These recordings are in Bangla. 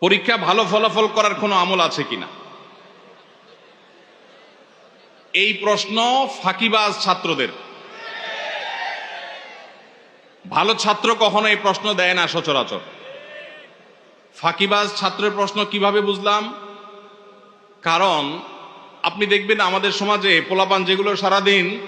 পরীক্ষা ভালো ফলাফল করার কোনো আমল আছে কিনা? এই প্রশ্ন ফাঁকিবাজ ছাত্রদের। ভালো ছাত্র কখনো এই প্রশ্ন দেয় না সচরাচর। ফাঁকিবাজ ছাত্রের প্রশ্ন কীভাবে বুঝলাম? কারণ আপনি দেখবেন আমাদের সমাজে পোলাপান যেগুলো সারাদিন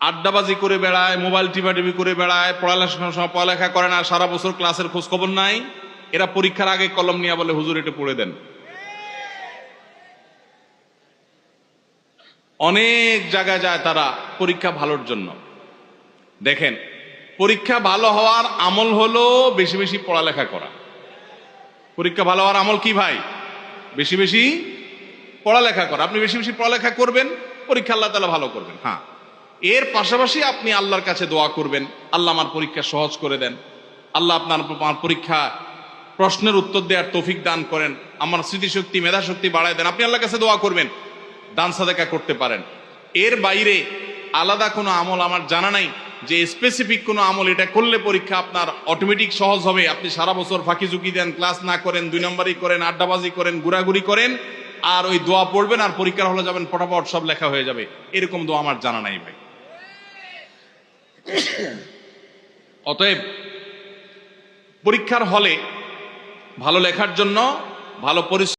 আড্ডাবাজি করে বেড়ায়, মোবাইল টিপাটিপি করে বেড়ায় পড়ালেখার সময় পড়ালেখা করে না, সারা বছর ক্লাসের খোঁজ খবর নাই। এরা পরীক্ষার আগে কলম নিয়ে বলে, হুজুর, এটা পড়ে দেন। অনেক জায়গায় যায় তারা পরীক্ষা ভালোর জন্য। দেখেন, পরীক্ষা ভালো হওয়ার আমল হলো বেশি বেশি পড়ালেখা করা। পরীক্ষা ভালো হওয়ার আমল কি ভাই? বেশি বেশি পড়ালেখা করা। আপনি বেশি বেশি পড়ালেখা করবেন, পরীক্ষা আল্লাহ তালা ভালো করবেন। হ্যাঁ। এর পাশাপাশি আপনি আল্লাহর কাছে দোয়া করবেন। আল্লাহ আমার পরীক্ষা সহজ করে দেন। আল্লাহ আপনার আমার পরীক্ষা প্রশ্নের উত্তর দেওয়ার তৌফিক দান করেন। আমার স্মৃতিশক্তি, মেধাশক্তি বাড়ায় দেন। আপনি আল্লাহর কাছে দোয়া করবেন। দান সাদেকা করতে পারেন। এর বাইরে আলাদা কোনো আমল আমার জানা নাই যে স্পেসিফিক কোনো আমল এটা করলে পরীক্ষা আপনার অটোমেটিক সহজ হবে। আপনি সারা বছর ফাঁকি ঝুঁকি দেন ক্লাস না করেন, দুই নম্বরই করেন, আড্ডাবাজি করেন, ঘোরাঘুরি করেন, আর ওই দোয়া পড়বেন আর পরীক্ষার হলে যাবেন ফটাফট সব লেখা হয়ে যাবে। এরকম দোয়া আমার জানা নাই ভাই। অতএব পরীক্ষার হলে ভালো লেখার জন্য ভালো পরিশ্রম